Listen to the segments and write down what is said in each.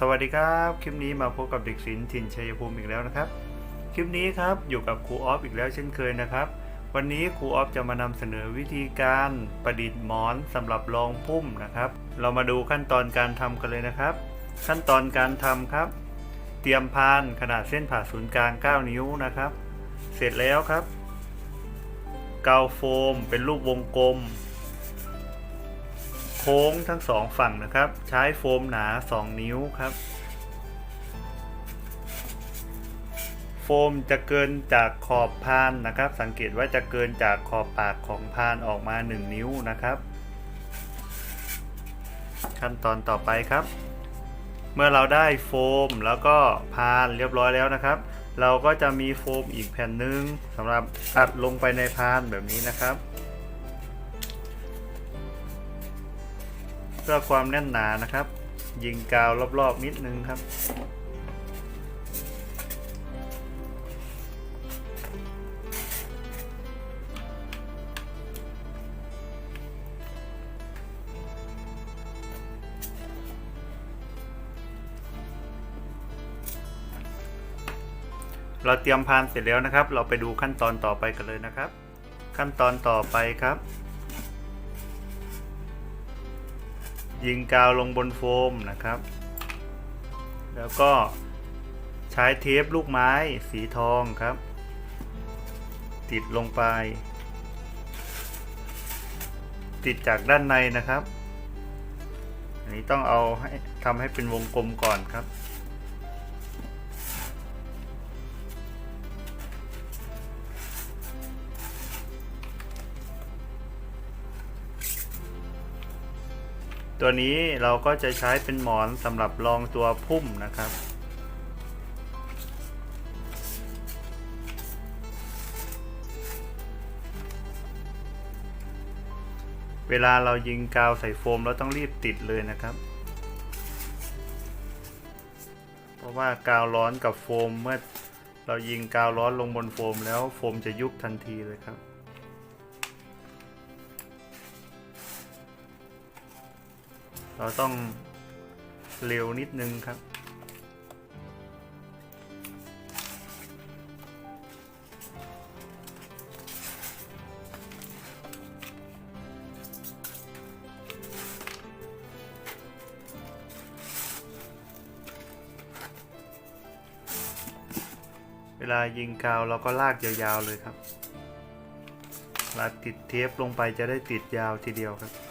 สวัสดีครับ คลิปนี้มาพบกับเด็กศิลป์ถิ่นชัยภูมิอีกแล้วนะครับ คลิปนี้ครับอยู่กับครูออฟอีกแล้วเช่นเคยนะครับ วันนี้ครูออฟจะมานำเสนอวิธีการประดิษฐ์หมอนสำหรับรองพุ่มนะครับ เรามาดูขั้นตอนการทำกันเลยนะครับ ขั้นตอนการทำครับ เตรียมพานขนาดเส้นผ่าศูนย์กลาง 9 นิ้วนะครับ เสร็จแล้วครับ กาวโฟมเป็นรูปวงกลม ค้งทั้งสองฝั่งนะครับ ใช้โฟมหนา 2 นิ้วครับ โฟมจะเกินจากขอบพานนะครับ สังเกตว่าจะเกินจากขอบปากของพานออกมา 1 นิ้วนะครับ ขั้นตอนต่อไปครับ เมื่อเราได้โฟมแล้วก็พานเรียบร้อยแล้วนะครับ เราก็จะมีโฟมอีกแผ่นหนึ่งสำหรับอัดลงไปในพานแบบนี้นะครับ เพื่อความแน่นหนานะครับ ยิงกาวรอบๆนิดนึงครับ เราเตรียมพานเสร็จแล้วนะครับ เราไปดูขั้นตอนต่อไปกันเลยนะครับ ขั้นตอนต่อไปครับ ยิงกาวลงบนโฟมนะครับ แล้วก็ใช้เทปลูกไม้สีทองครับ ติดลงไป ติดจากด้านในนะครับ อันนี้ต้องเอาให้ทำให้เป็นวงกลมก่อนครับ ตัวนี้เราก็จะใช้เป็นหมอนสำหรับรองตัวพุ่มนะครับ เวลาเรายิงกาวใส่โฟมเราต้องรีบติดเลยนะครับ เพราะว่ากาวร้อนกับโฟมเมื่อเรายิงกาวร้อนลงบนโฟมแล้วโฟมจะยุบทันทีเลยครับ เราต้องเร็วนิดนึงครับเวลายิงกาวเราก็ลากยาวๆเลยครับลาติดเทปลงไปจะได้ติดยาวทีเดียวครับ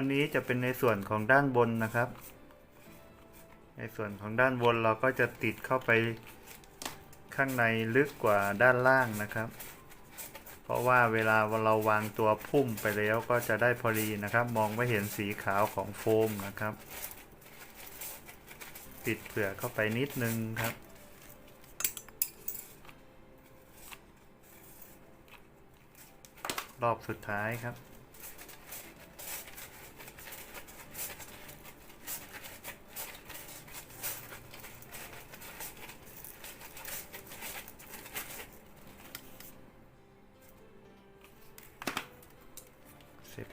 อันนี้จะเป็นในส่วนของด้านบนนะครับ ในส่วนของด้านบนเราก็จะติดเข้าไปข้างในลึกกว่าด้านล่างนะครับ เพราะว่าเวลาเราวางตัวพุ่มไปแล้วก็จะได้พอดีนะครับ มองไม่เห็นสีขาวของโฟมนะครับปิดเปลือกเข้าไปนิดนึงครับรอบสุดท้ายครับ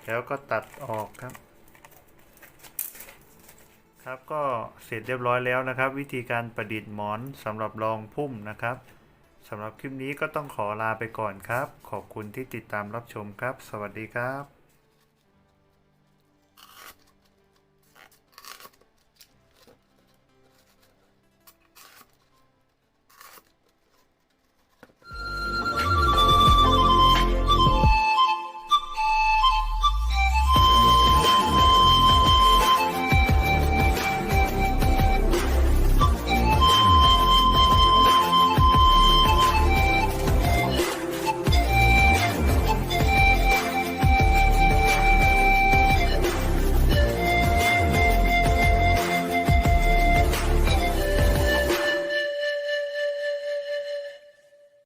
แล้วก็ตัดออกครับ ครับก็เสร็จเรียบร้อยแล้วนะครับ วิธีการประดิษฐ์หมอนสำหรับรองพุ่มนะครับสำหรับคลิปนี้ก็ต้องขอลาไปก่อนครับ ขอบคุณที่ติดตามรับชมครับ สวัสดีครับ